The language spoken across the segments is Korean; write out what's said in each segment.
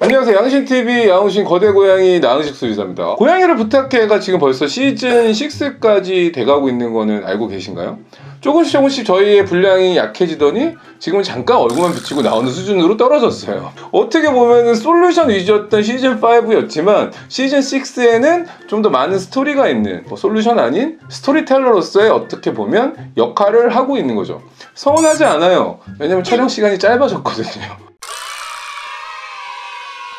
안녕하세요. 양신TV 양신 거대 고양이 나은식 수의사입니다. 고양이를 부탁해가 지금 벌써 시즌 6까지 돼가고 있는 거는 알고 계신가요? 조금씩 조금씩 저희의 분량이 약해지더니 지금 잠깐 얼굴만 비치고 나오는 수준으로 떨어졌어요. 어떻게 보면 솔루션 위주였던 시즌 5였지만 시즌 6에는 좀 더 많은 스토리가 있는 뭐 솔루션 아닌 스토리텔러로서의 어떻게 보면 역할을 하고 있는 거죠. 서운하지 않아요. 왜냐면 촬영 시간이 짧아졌거든요.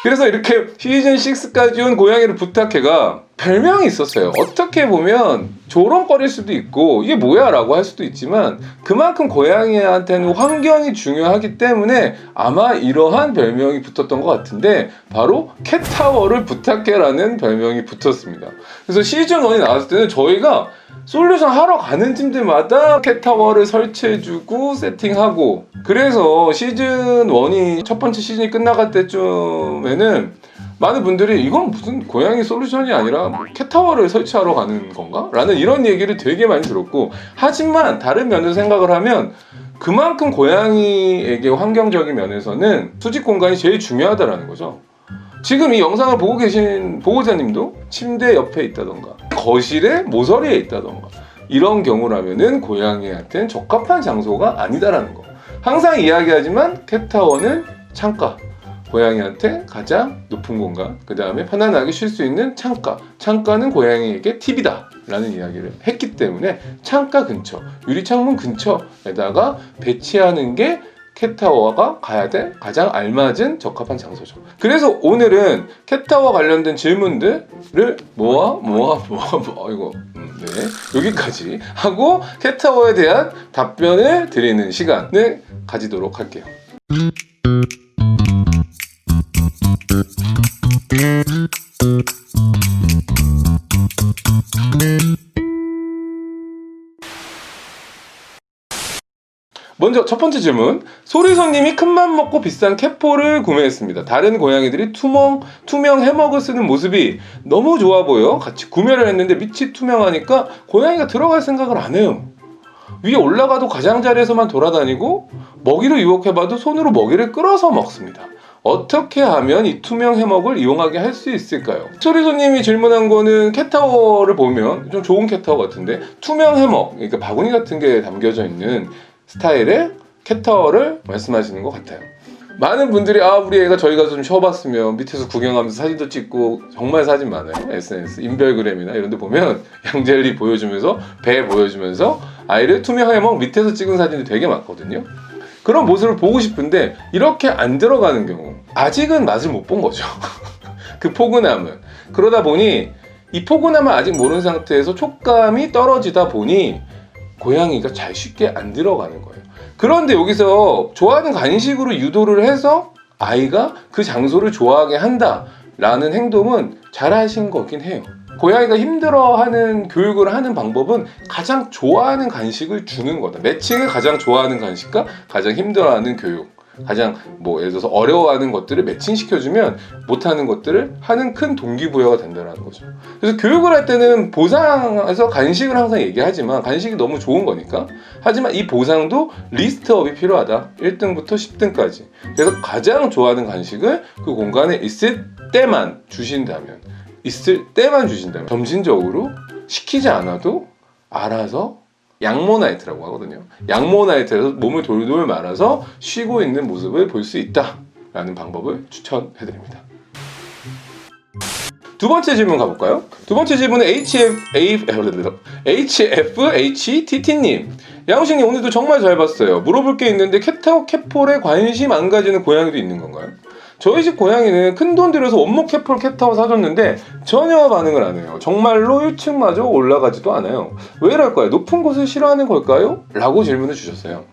그래서 이렇게 시즌 6까지 온 고양이를 부탁해가 별명이 있었어요. 어떻게 보면 조롱거릴 수도 있고 이게 뭐야 라고 할 수도 있지만 그만큼 고양이한테는 환경이 중요하기 때문에 아마 이러한 별명이 붙었던 것 같은데 바로 캣타워를 부탁해라는 별명이 붙었습니다. 그래서 시즌 1이 나왔을 때는 저희가 솔루션 하러 가는 팀들마다 캣타워를 설치해주고 세팅하고 그래서 시즌 1이 첫 번째 시즌이 끝나갈 때쯤에는 많은 분들이 이건 무슨 고양이 솔루션이 아니라 뭐 캣타워를 설치하러 가는 건가? 라는 이런 얘기를 되게 많이 들었고 하지만 다른 면에서 생각을 하면 그만큼 고양이에게 환경적인 면에서는 수직 공간이 제일 중요하다라는 거죠. 지금 이 영상을 보고 계신 보호자님도 침대 옆에 있다던가 거실에 모서리에 있다던가 이런 경우라면은 고양이한테는 적합한 장소가 아니다라는 거. 항상 이야기하지만 캣타워는 창가. 고양이한테 가장 높은 공간, 그 다음에 편안하게 쉴 수 있는 창가. 창가는 고양이에게 팁이다. 라는 이야기를 했기 때문에 창가 근처, 유리창문 근처에다가 배치하는 게 캣타워가 가야 될 가장 알맞은 적합한 장소죠. 그래서 오늘은 캣타워 관련된 질문들을 모아 모아 모아 모아 이거 음, 네 여기까지 하고 캣타워에 대한 답변을 드리는 시간을 가지도록 할게요. 먼저 첫 번째 질문. 소리 손님이 큰맘 먹고 비싼 캣포를 구매했습니다. 다른 고양이들이 투명, 투명 해먹을 쓰는 모습이 너무 좋아 보여 같이 구매를 했는데 밑이 투명하니까 고양이가 들어갈 생각을 안 해요. 위에 올라가도 가장자리에서만 돌아다니고 먹이를 유혹해봐도 손으로 먹이를 끌어서 먹습니다. 어떻게 하면 이 투명 해먹을 이용하게 할 수 있을까요? 소리손님이 질문한 거는 캣타워를 보면 좀 좋은 캣타워 같은데 투명 해먹, 그러니까 바구니 같은 게 담겨져 있는 스타일의 캣타워를 말씀하시는 것 같아요. 많은 분들이 아 우리 애가 저희가 좀 쉬어봤으면 밑에서 구경하면서 사진도 찍고 정말 사진 많아요. SNS 인별그램이나 이런 데 보면 양젤리 보여주면서 배 보여주면서 아이를 투명 해먹 밑에서 찍은 사진이 되게 많거든요. 그런 모습을 보고 싶은데 이렇게 안 들어가는 경우 아직은 맛을 못 본 거죠. 그 포근함을. 그러다 보니 이 포근함을 아직 모르는 상태에서 촉감이 떨어지다 보니 고양이가 잘 쉽게 안 들어가는 거예요. 그런데 여기서 좋아하는 간식으로 유도를 해서 아이가 그 장소를 좋아하게 한다라는 행동은 잘하신 거긴 해요. 고양이가 힘들어하는 교육을 하는 방법은 가장 좋아하는 간식을 주는 거다. 매칭을 가장 좋아하는 간식과 가장 힘들어하는 교육. 가장 뭐 예를 들어서 어려워하는 것들을 매칭시켜주면 못하는 것들을 하는 큰 동기부여가 된다는 거죠. 그래서 교육을 할 때는 보상에서 간식을 항상 얘기하지만 간식이 너무 좋은 거니까 하지만 이 보상도 리스트업이 필요하다. 1등부터 10등까지. 그래서 가장 좋아하는 간식을 그 공간에 있을 때만 주신다면 있을 때만 주신다면 점진적으로 시키지 않아도 알아서 양모나이트라고 하거든요. 양모나이트에서 몸을 돌돌 말아서 쉬고 있는 모습을 볼 수 있다라는 방법을 추천해드립니다. 두 번째 질문 가볼까요? 두 번째 질문은 HF, HFHTT님. 양우식님 오늘도 정말 잘 봤어요. 물어볼 게 있는데 캣타워 캣폴에 관심 안 가지는 고양이도 있는 건가요? 저희 집 고양이는 큰 돈 들여서 원목 캣폴 캣타워 사줬는데 전혀 반응을 안 해요. 정말로 1층마저 올라가지도 않아요. 왜 이럴까요? 높은 곳을 싫어하는 걸까요? 라고 질문을 주셨어요.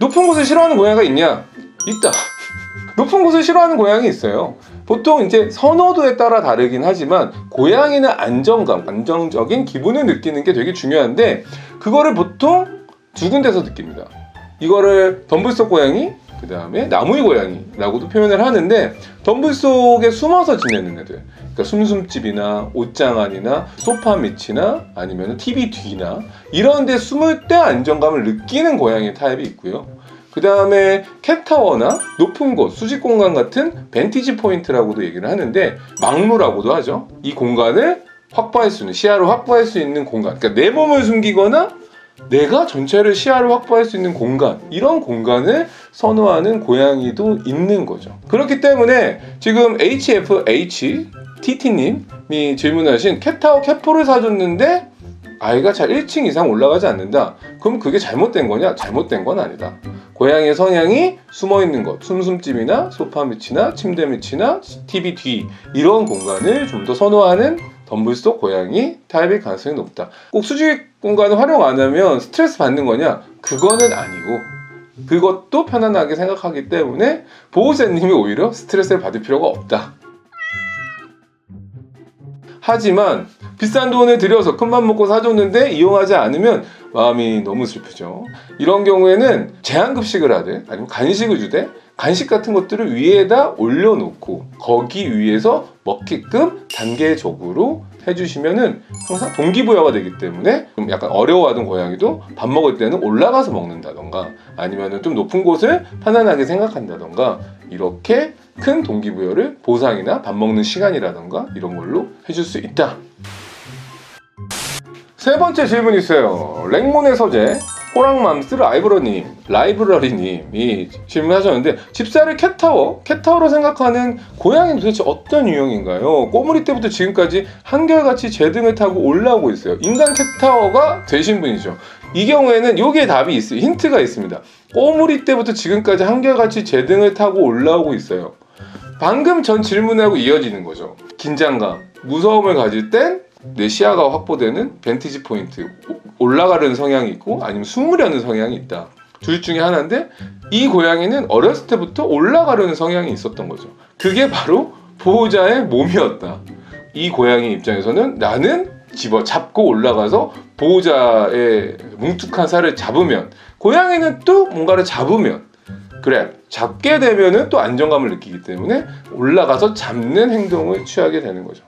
높은 곳을 싫어하는 고양이가 있냐? 있다. 높은 곳을 싫어하는 고양이 있어요. 보통 이제 선호도에 따라 다르긴 하지만 고양이는 안정감, 안정적인 기분을 느끼는 게 되게 중요한데 그거를 보통 두 군데서 느낍니다. 이거를 속 고양이, 그 다음에 나무의 고양이라고도 표현을 하는데 덤불 속에 숨어서 지내는 애들 그러니까 숨숨집이나 옷장 안이나 소파 밑이나 아니면 TV 뒤나 이런 데 숨을 때 안정감을 느끼는 고양이 타입이 있고요 그 다음에 캣타워나 높은 곳, 수직 공간 같은 벤티지 포인트라고도 얘기를 하는데 막루라고도 하죠. 이 공간을 확보할 수 있는 시야를 확보할 수 있는 공간. 그러니까 내 몸을 숨기거나 내가 전체를 시야를 확보할 수 있는 공간 이런 공간을 선호하는 고양이도 있는 거죠. 그렇기 때문에 지금 HFH TT님이 질문하신 캣타워 캣포를 사줬는데 아이가 잘 1층 이상 올라가지 않는다. 그럼 그게 잘못된 거냐? 잘못된 건 아니다. 고양이의 성향이 숨어 있는 것, 숨숨집이나 소파 밑이나 침대 밑이나 TV 뒤 이런 공간을 좀 더 선호하는 덤불 속 고양이 타입일 가능성이 높다. 꼭 수직 공간을 활용 안 하면 스트레스 받는 거냐? 그거는 아니고 그것도 편안하게 생각하기 때문에 보호자님이 오히려 스트레스를 받을 필요가 없다. 하지만 비싼 돈을 들여서 큰맘 먹고 사줬는데 이용하지 않으면 마음이 너무 슬프죠. 이런 경우에는 제한급식을 하되 아니면 간식을 주되 간식 같은 것들을 위에다 올려놓고 거기 위에서 먹게끔 단계적으로 해주시면은 항상 동기부여가 되기 때문에 좀 약간 어려워하던 고양이도 밥 먹을 때는 올라가서 먹는다던가 아니면은 좀 높은 곳을 편안하게 생각한다던가 이렇게 큰 동기부여를 보상이나 밥 먹는 시간이라던가 이런 걸로 해줄 수 있다. 세 번째 질문 있어요. 랭몬의 서재 호랑맘스 라이브러님, 라이브러리님이 질문하셨는데 집사를 캣타워, 캣타워로 생각하는 고양이는 도대체 어떤 유형인가요? 꼬물이 때부터 지금까지 한결같이 제 등을 타고 올라오고 있어요. 인간 캣타워가 되신 분이죠. 이 경우에는 여기에 답이 있어요. 힌트가 있습니다. 꼬물이 때부터 지금까지 한결같이 제 등을 타고 올라오고 있어요. 방금 전 질문하고 이어지는 거죠. 긴장감, 무서움을 가질 땐 내 시야가 확보되는 벤티지 포인트 올라가려는 성향이 있고 아니면 숨으려는 성향이 있다. 둘 중에 하나인데 이 고양이는 어렸을 때부터 올라가려는 성향이 있었던 거죠. 그게 바로 보호자의 몸이었다. 이 고양이 입장에서는 나는 집어 잡고 올라가서 보호자의 뭉툭한 살을 잡으면 고양이는 또 뭔가를 잡으면 그래 잡게 되면은 또 안정감을 느끼기 때문에 올라가서 잡는 행동을 취하게 되는 거죠.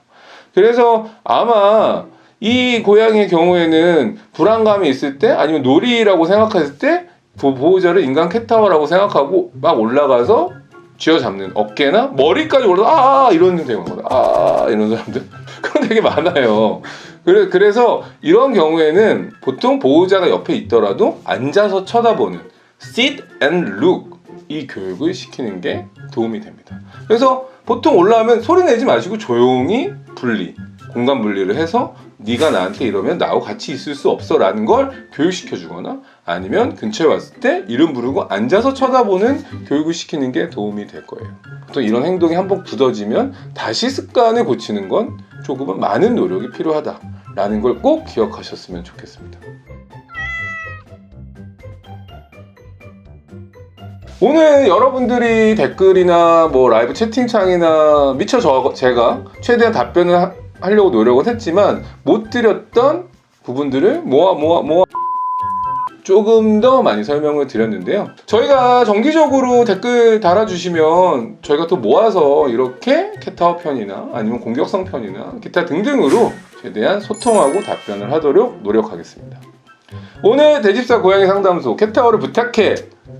그래서 아마 이 고양이의 경우에는 불안감이 있을 때 아니면 놀이라고 생각했을 때 보- 보호자를 인간 캣타워라고 생각하고 막 올라가서 쥐어잡는 어깨나 머리까지 올라서 아, 아 이러는 경우가 많아요. 아 이런 사람들 그런 되게 많아요. 그래, 그래서 이런 경우에는 보통 보호자가 옆에 있더라도 앉아서 쳐다보는 sit and look 이 교육을 시키는 게 도움이 됩니다. 그래서 보통 올라오면 소리 내지 마시고 조용히 분리, 공간 분리를 해서 네가 나한테 이러면 나하고 같이 있을 수 없어라는 걸 교육시켜 주거나 아니면 근처에 왔을 때 이름 부르고 앉아서 쳐다보는 교육을 시키는 게 도움이 될 거예요. 보통 이런 행동이 한번 굳어지면 다시 습관을 고치는 건 조금은 많은 노력이 필요하다라는 걸 꼭 기억하셨으면 좋겠습니다. 오늘 여러분들이 댓글이나 뭐 라이브 채팅창이나 미처 저, 제가 최대한 답변을 하, 하려고 노력을 했지만 못 드렸던 부분들을 모아 모아 모아 조금 더 많이 설명을 드렸는데요. 저희가 정기적으로 댓글 달아주시면 저희가 또 모아서 이렇게 캣타워 편이나 아니면 공격성 편이나 기타 등등으로 최대한 소통하고 답변을 하도록 노력하겠습니다. 오늘 대집사 고양이 상담소 캣타워를 부탁해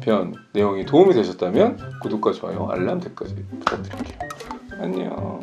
편 내용이 도움이 되셨다면 구독과 좋아요, 알람, 댓까지 부탁드릴게요. 안녕.